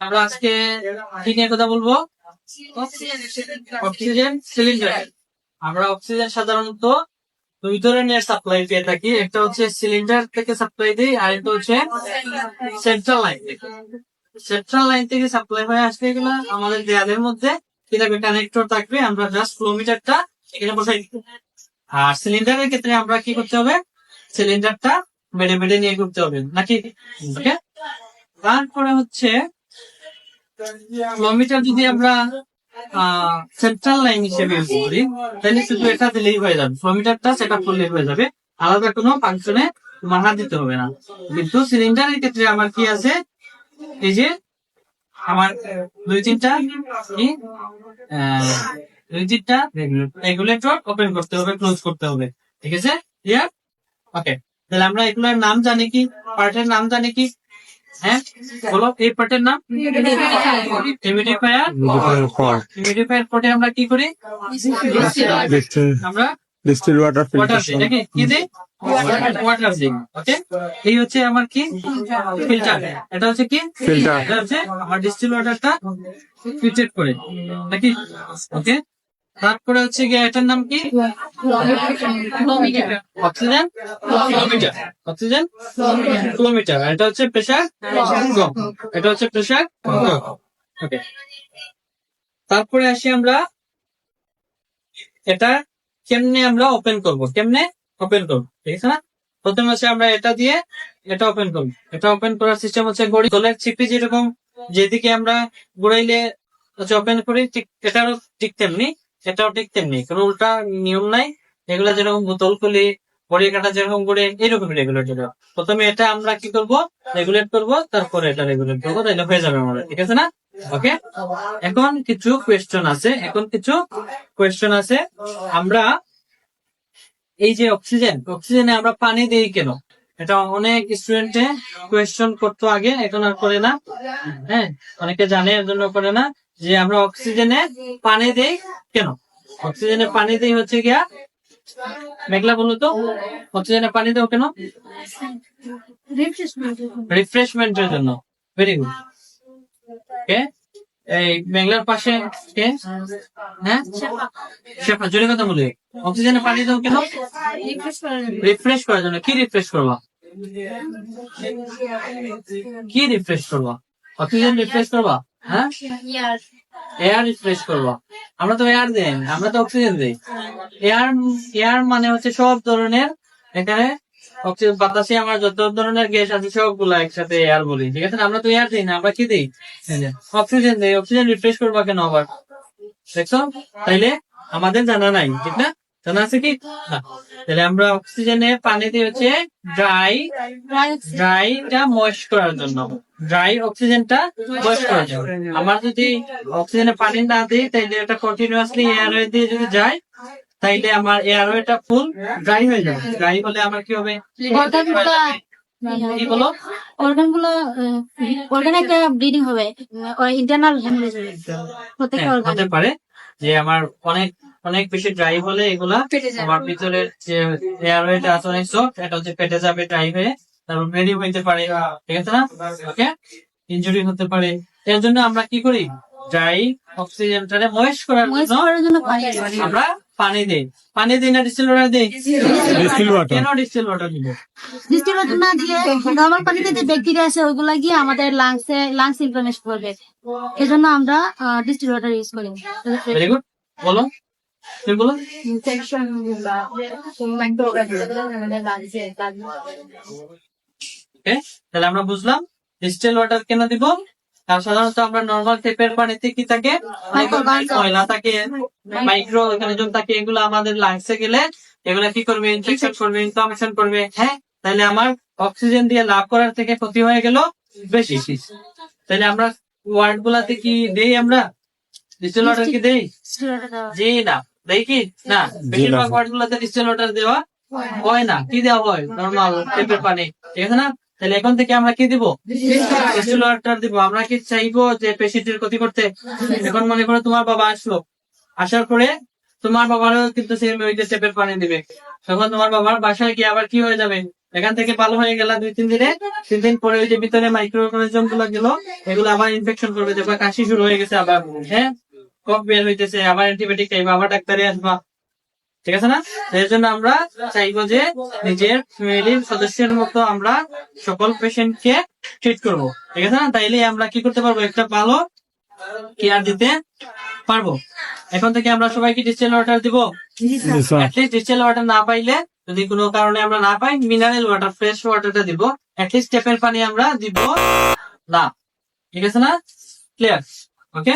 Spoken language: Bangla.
আমরা আজকে কি নিয়ে কথা বলব? Oxygen cylinder. আমরা অক্সিজেন সাধারণত দুই ধরনের সাপ্লাই পেয়ে থাকি। একটা হচ্ছে সিলিন্ডার থেকে সাপ্লাই দিই, আর একটা হচ্ছে সেন্ট্রাল লাইন থেকে। সেন্ট্রাল লাইন থেকে সাপ্লাই হয়ে আসলে এগুলো আমাদের দেয়ালের মধ্যে কি কানেক্টর থাকবে, আমরা জাস্ট ফ্লোমিটারটা এখানে বসাই আর সিলিন্ডারের ক্ষেত্রে আমরা কি করতে হবে? সিলিন্ডারটা বেড়ে বেড়ে নিয়ে করতে হবে, নাকি? ওকে? তারপরে হচ্ছে কিলোমিটার যদি আমরা সেন্ট্রাল লাইন হিসেবে করি, তাহলে শুধু এটা দিলেই হয়ে যাবে। কিলোমিটারটা সেট আপ করলেই হয়ে যাবে। আলাদা কোনো ফাংশনে হাত দিতে হবে না। কিন্তু সিলিন্ডারের ক্ষেত্রে আমার কি আছে? এই যে, আমার দুই তিনটা, কি? দুই তিনটা রেগুলেটর ওপেন করতে হবে ক্লোজ করতে হবে। ঠিক আছে? ক্লিয়ার ওকে তাহলে আমরা এগুলোর নাম জানি কি? পার্টের নাম জানি কি? হ্যাঁ বলো এই পার্টের নাম হিউমিডিফায়ার হিউমিডিফায়ার পটে আমরা কি করি? আমরা ডিস্টিল ওয়াটার নাকি কি দিই? ওয়াটার দিই ওকে এই হচ্ছে আমার কি? ফিল্টার এটা হচ্ছে কি? Filter. এটা হচ্ছে আমার ডিস্টিল ওয়াটারটা ফিল্টার করে নাকি? ওকে তারপরে হচ্ছে গিয়ে এটার নাম কি? অক্সিজেন? Kilometre oxygen? কিলোমিটার এটা হচ্ছে প্রেশার কম এটা হচ্ছে প্রেশার ওকে তারপরে আসি আমরা। এটা কেমনে আমরা ওপেন করব? কেমনে ওপেন করব? ঠিক আছে না? প্রথমে হচ্ছে আমরা এটা দিয়ে এটা ওপেন করব। এটা ওপেন করার সিস্টেম হচ্ছে গড়ি দলের চিপি যেরকম যেদিকে আমরা ঘুরাইলে হচ্ছে ওপেন করি ঠিক এটারও ঠিক তেমনি। এটাও ঠিক তেমনি, কোনো উল্টা নিয়ম নাই। এগুলা যেরকম বোতল খুলি, বড়ি কাটা যেরকম করে এরকম রেগুলেট প্রথমে এটা আমরা কি করব? রেগুলেট করব, তারপরে এটা রেগুলেট করব, তাহলে হয়ে যাবে আমাদের, ঠিক আছে না? ওকে এখন কিছু কোয়েশ্চন আছে, এখন কিছু কোয়েশ্চন আছে। আমরা এই যে অক্সিজেন অক্সিজেনে আমরা পানি দিই কেন? এটা অনেক স্টুডেন্টে কোয়েশ্চন করতো আগে এখন আর করে না। হ্যাঁ অনেকে জানে এর জন্য করে না। যে আমরা অক্সিজেনে পানি দেই কেন? অক্সিজেনে পানি দেই হচ্ছে গিয়া মেঘলা বলো তো? অক্সিজেনে পানি দাও কেন? রিফ্রেশমেন্টের জন্য। ভেরি গুড কে? এই মেঘলার পাশে কে? হ্যাঁ? শেফা জোরে কথা বলি। অক্সিজেনে পানি দাও কেন? রিফ্রেশ করার জন্য। কি রিফ্রেশ করবা? কি রিফ্রেশ করবা? অক্সিজেন রিফ্রেশ করবা? হ্যাঁ? এয়ার রিফ্রেশ করবা। আমরা তো এয়ার দেই, আমরা তো অক্সিজেন দেই। এয়ার এয়ার মানে হচ্ছে সব ধরনের, এখানে অক্সিজেন বাতাসে আমার যত ধরনের গ্যাস আছে সবগুলা একসাথে এয়ার বলি, ঠিক আছে আমরা তো এয়ার দিই না, আমরা কি দিই? অক্সিজেন দেই। অক্সিজেন রিফ্রেশ করবা কেন আবার? দেখছ? তাইলে আমাদের জানা নাই, ঠিক না? জানা আছে কি? না তাহলে আমরা অক্সিজেনে পানিতে হচ্ছে ড্রাই ড্রাইটা ময়েস্ট করার জন্য। ড্রাই অক্সিজেনটা ময়েস্ট করার জন্য। আমার যদি অক্সিজেনে পানি না দিই তাইলে এটা কন্টিনিউয়াসলি এয়ারওয়ে দিয়ে যদি যায় তাইলে আমার এয়ারওয়েটা ফুল ড্রাই হয়ে যাবে। ড্রাই হলে আমার কি হবে? কি বলো? অর্গানগুলো অর্গানে একটা ব্লিডিং হবে ইন্টারনাল প্রত্যেকটা হ্যাঁ, হতে পারে যে আমার অনেক অনেক বেশি ড্রাই হলে এগুলা আমার ভিতরের যে এয়ারওয়েটা আছে অনেক সফট এটা হচ্ছে পেটে যাবে ড্রাই হয়ে তারপর রেডি হইতে পারে ঠিক আছে না? ওকে ইনজুরি হতে পারে। এর জন্য আমরা কি করি? ড্রাই অক্সিজেনটারে ময়েস্ট করার জন্য করার জন্য পানি আমরা পানি দিই। পানি দিই না ডিস্টিল ওয়াটার দিই? ডিস্টিল ওয়াটার কেন ডিস্টিল ওয়াটার দিব? ডিস্টিল ওয়াটার না দিয়ে নর্মাল পানিতে যে ব্যাকটেরিয়া আছে ওইগুলা গিয়ে আমাদের লাংসে লাংস ইনফ্লামেশন করবে। এজন্য আমরা ডিস্টিল ওয়াটার ইউজ করি। ভেরি গুড বলো। ওকে তাহলে আমরা বুঝলাম? ডিস্টেল ওয়াটার কেন দিব? আর সাধারণত আমরা নর্মাল টেপের পানিতে কি থাকে? ময়লা থাকে। মাইক্রো অর্গানিজম থাকে এগুলো আমাদের লাংসে গেলে এগুলো কি করবে? ইনফেকশন করবে ইনফ্লামেশন করবে। হ্যাঁ তাহলে আমার অক্সিজেন দিয়ে লাভ করার থেকে ক্ষতি হয়ে গেল বেশি। তাহলে আমরা ওয়ার্ড গুলাতে কি দেই আমরা? ডিস্টিল ওয়াটার কি দেই? জি না। কি না বেশিরভাগ ওয়ার্ড গুলাতে ডিস্টিল ওয়াটার দেওয়া হয় না। কি দেওয়া হয়? নর্মাল টেপের পানি। ঠিক আছে না? তাহলে এখন থেকে আমরা কি দিব? ডিস্টিল ওয়াটার দিব। আমরা কি চাইব যে পেশেন্টের ক্ষতি করতে? এখন মনে করো তোমার বাবা আসলো। আসার পরে তোমার বাবারও কিন্তু সেম ওই যে টেপের পানি দিবে। তখন তোমার বাবার বাসায় গিয়ে আবার কি হয়ে যাবে? এখান থেকে ভালো হয়ে গেল দুই তিন দিনে। তিন দিন পরে ওই যে ভিতরে মাইক্রো অর্গানিজমগুলো গেল এগুলো আবার ইনফেকশন করবে। দেখবা কাশি শুরু হয়ে গেছে আবার। হ্যাঁ? কফ বের হইতেছে আবার অ্যান্টিবায়োটিক খাইবা আবার ডাক্তারে আসবা। ঠিক আছে না? এর জন্য আমরা চাইব যে নিজের ফ্যামিলির সদস্যের মতো আমরা সকল পেশেন্টকে ট্রিট করব। ঠিক আছে না? তাইলে আমরা কি করতে পারব? একটা ভালো কেয়ার দিতে পারব। এখন থেকে আমরা সবাইকে ডিস্টেল ওয়াটার দিব। ডিস্টেল ওয়াটার না পাইলে যদি কোনো কারণে আমরা না পাই মিনারেল ওয়াটার ফ্রেশ ওয়াটারটা দিব। অ্যাটলিস্ট ট্যাপের পানি আমরা দিব না। ঠিক আছে না? Clear okay